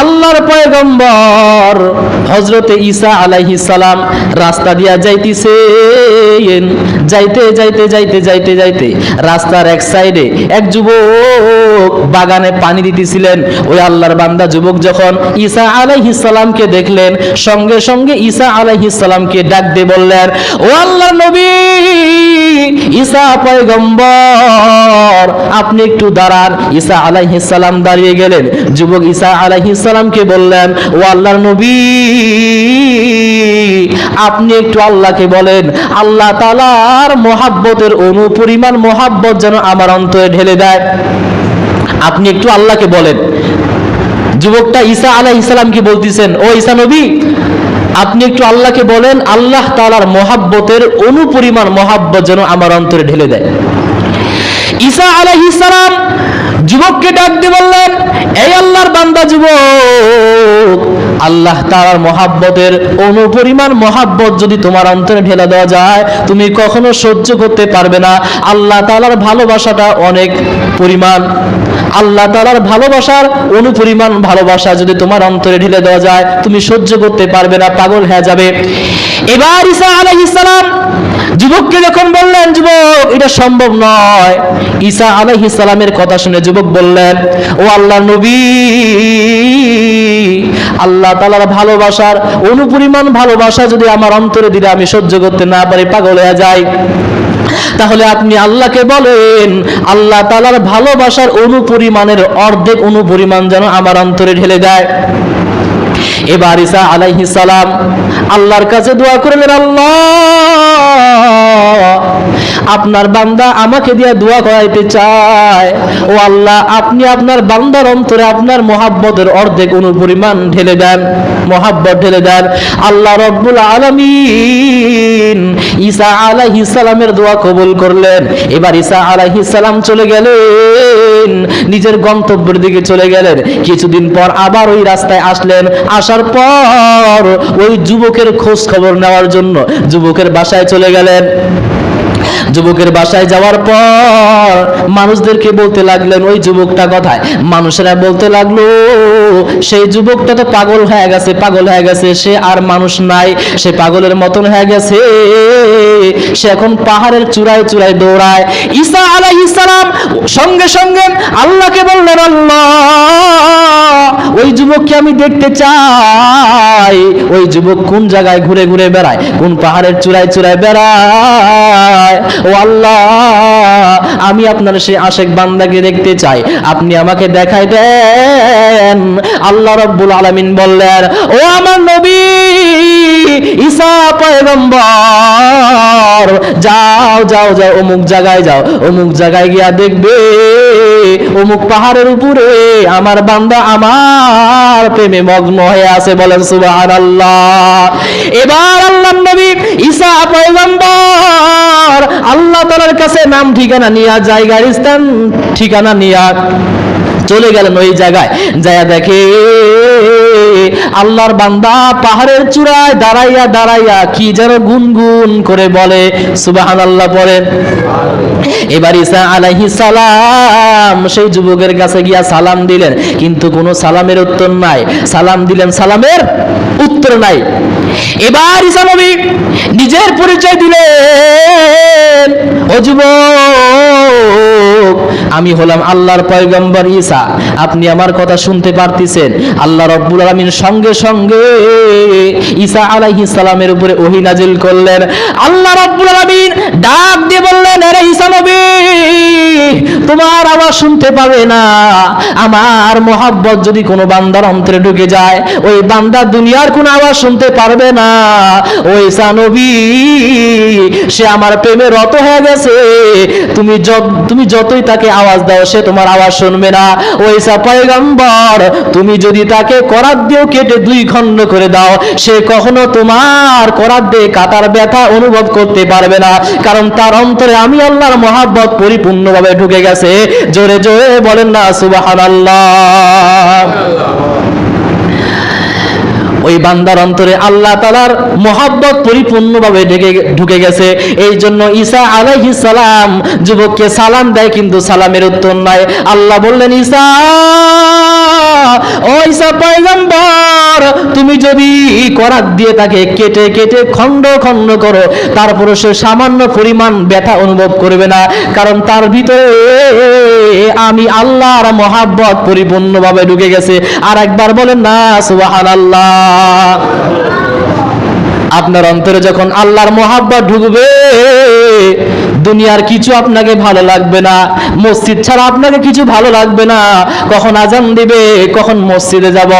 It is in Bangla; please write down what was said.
আল্লাহর পয়গম্বর হজরতে ঈসা আলাইহিস সালাম রাস্তা দিয়া যাইতেছেন। যাইতে যাইতে যাইতে যাইতে যাইতে রাস্তার এক সাইডে এক যুবক বাগানে পানি দিতেছিলেন। ওই আল্লাহর বান্দা যুবক যখন ঈসা আলাইহিস সালামকে দেখলেন, সঙ্গে সঙ্গে ঈসা আলাইহিস সালামকে ডাক দিয়ে বললেন, ও আল্লাহর নবী, ঈসা পয়গম্বর, আপনি একটু দাঁড়ান। ঈসা আলাইহিস সালাম দাঁড়িয়ে গেলেন। যুবক ঈসা আলাইহিস সালামকে বললেন, ও আল্লাহর নবী, আপনি একটু আল্লাহকে বলেন, আল্লাহ তাআলার মহাব্বতের অনুপরিমাণ মহাব্বত যেন আমার অন্তরে ঢেলে দেয়। আপনি একটু আল্লাহকে বলেন। যুবকটা ঈসা আলাইহিস সালামকে বলতেছেন, ও ঈসা নবী, আপনি একটু আল্লাহকে বলেন, আল্লাহ তালার মহাব্বতের অনুপরিমাণ মহাব্বত যেন আমার অন্তরে ঢেলে দেয়। ঈসা আলাইহিস সালাম যুবককে ডাক দিয়ে বললেন, এই আল্লাহর বান্দা যুবক, আল্লাহ তাআলার মহাব্বতের অনুপরিমাণ মহাব্বত যদি তোমার অন্তরে ঢেলে দেওয়া যায়, তুমি কখনো সহ্য করতে পারবে না। আল্লাহ তাআলার ভালোবাসাটা অনেক পরিমাণ। আল্লাহ তাআলার ভালোবাসার অনুপরিমাণ ভালোবাসা যদি তোমার অন্তরে ঢেলে দেওয়া যায়, তুমি সহ্য করতে পারবে না, পাগল হয়ে যাবে। এবার ঈসা আলাইহিস সালাম যুবককে যখন বললেন এটা সম্ভব নয়? ঈসা আলাইহিস সালামের কথা শুনে যুবক বললেন, ও আল্লাহ নবী, আল্লাহ তাআলার ভালোবাসার অনুপরিমাণ ভালোবাসা যদি আমার অন্তরে দিলে আমি সহ্য করতে না পারি, পাগল হয়ে যাই। তাহলে আপনি আল্লাহকে বলেন, আল্লাহ তাআলার ভালোবাসার অনুপরিমাণের অর্ধেক অনুপরিমাণ যেন আমার অন্তরে ঢেলে দেয়। এবার ঈসা আলাইহিস সালাম আল্লাহর কাছে দোয়া করলেন, আল্লাহ আপনার বান্দা আমাকে দিয়ে দোয়া করাইতে চায়। ও আল্লাহ, আপনি আপনার বান্দার অন্তরে আপনার মহাব্বতের অর্ধেক অনুপরিমাণ ঢেলে দেন, মহাব্বত ঢেলে দেন। আল্লাহ রব্বুল আলামিন ঈসা আলাইহিস সালামের দোয়া কবুল করলেন। এবার ঈসা আলাইহিস সালাম চলে গেলেন, নিজের গন্তব্যের দিকে চলে গেলেন। কিছুদিন পর আবার ওই রাস্তায় আসলেন। আসার পর ওই যুবকের খোঁজ খবর নেওয়ার জন্য যুবকের বাসায় চলে গেলেন। যুবকের বাসায় যাওয়ার পর মানুষদেরকে বলতে লাগলেন, ওই যুবকটা কথায়? মানুষেরা বলতে লাগল, সেই যুবকটা তো পাগল হয়ে গেছে, পাগল হয়ে গেছে, সে আর মানুষ নাই, সে পাগলের মতন হয়ে গেছে। সে এখন পাহাড়ের চূড়ায় চূড়ায় দৌড়ায়। ঈসা আলাইহিস সালাম সঙ্গে সঙ্গে আল্লাহকে বললেন, আল্লাহ, ওই যুবককে আমি দেখতে চাই। ওই যুবক কোন জায়গায় ঘুরে ঘুরে বেড়ায়? কোন পাহাড়ের চূড়ায় চূড়ায় বেড়ায়? ও আল্লাহ, আমি আপনার সেই আশেক বান্দাকে দেখতে চাই। আপনি আমাকে দেখাই দেন আল্লাহ রব্বুল আলামিন বললেন, ও আমার নবী ঈসা পয়গম্বর। যাও যাও যাও, অমুক জায়গায় যাও। অমুক জায়গায় গিয়া দেখবে, অমুক পাহাড়ের উপরে আমার বান্দা আমার প্রেমে মগ্ন হয়ে আছে, বলেন সুবহানাল্লাহ। এবার আল্লাহ নবী পয়গম্বর আল্লাহ তাআলার কাছে নাম, ঠিকানা নিয়া জায়গার স্থান, ঠিকানা নিয়া চলে গেলেন ওই জায়গায়। যায় দেখে আল্লাহর বান্দা পাহাড়ের চূড়ায় দাঁড়াইয়া দাঁড়াইয়া কি যেন গুনগুন করে বলে সুবাহান আল্লাহ পড়েন এবার ঈসা আলাইহিস সালাম সেই যুবকের কাছে গিয়া সালাম দিলেন, কিন্তু কোনো সালামের উত্তর নাই। সালাম দিলেন, সালামের উত্তর নাই। এবার ঈসা নবী নিজের পরিচয় দিলেন, ও যুবক, আমি হলাম আল্লাহর পয়গম্বর ইসা আপনি আমার কথা শুনতে পারতেছেন। আল্লাহ রব্বুল আলামিন সঙ্গে সঙ্গে ঈসা আলাইহিস সালামের উপরে ওহী নাজিল করলেন। আল্লাহ রব্বুল আলামিন ডাক দিয়ে বললেন আরে ঈসা নবী, তোমার শুনতে পাবে না। আমার মোহাব্বত যদি কোনো বান্দার অন্তরে ঢুকে যায়, ওই বান্দা দুনিয়ার কোনো আওয়াজ শুনতে পারবে না। ওই ঈসা নবী সে আমার প্রেমে রত হয়ে গেছে। তুমি তুমি যতই তাকে আওয়াজ দাও, সে তোমার আওয়াজ শুনবে না। ওই ঈসা পয়গম্বর, তুমি যদি তাকে করাত দিয়েও কেটে দুই খণ্ড করে দাও, সে কখনো তোমার করাত দিয়ে কাটার ব্যথা অনুভব করতে পারবে না। কারণ তার অন্তরে আমি আল্লাহর মহাব্বত পরিপূর্ণভাবে ঢুকে গেছে। জোরে জোরে বলেন না, সুবহানাল্লাহ। ওই বান্দার অন্তরে আল্লাহ তালার মোহাব্বত পরিপূর্ণভাবে ঢেকে, ঢুকে গেছে। এই জন্য ঈসা আলাইহিস সালাম যুবককে সালাম দেয়, কিন্তু সালামের উত্তর নাই। আল্লাহ বললেন, ঈসা, ও ঈসা পয়গম্বর যদি করাত দিয়ে তাকে কেটে কেটে খণ্ড খণ্ড করো। তারপরে সে সামান্য পরিমাণ ব্যথা অনুভব করবে না, কারণ তার ভিতরে আমি আল্লাহর মহাব্বত পরিপূর্ণভাবে ঢুকে গেছে। আর একবার বলেন, না, সুবহানাল্লাহ। আপনার অন্তরে যখন আল্লাহর মহাব্বত ঢুকবে, দুনিয়ার কিছু আপনাকে ভালো লাগবে না, মসজিদ ছাড়া আপনাকে কিছু ভালো লাগবে না। কখন আজান দিবে, কখন মসজিদে যাব।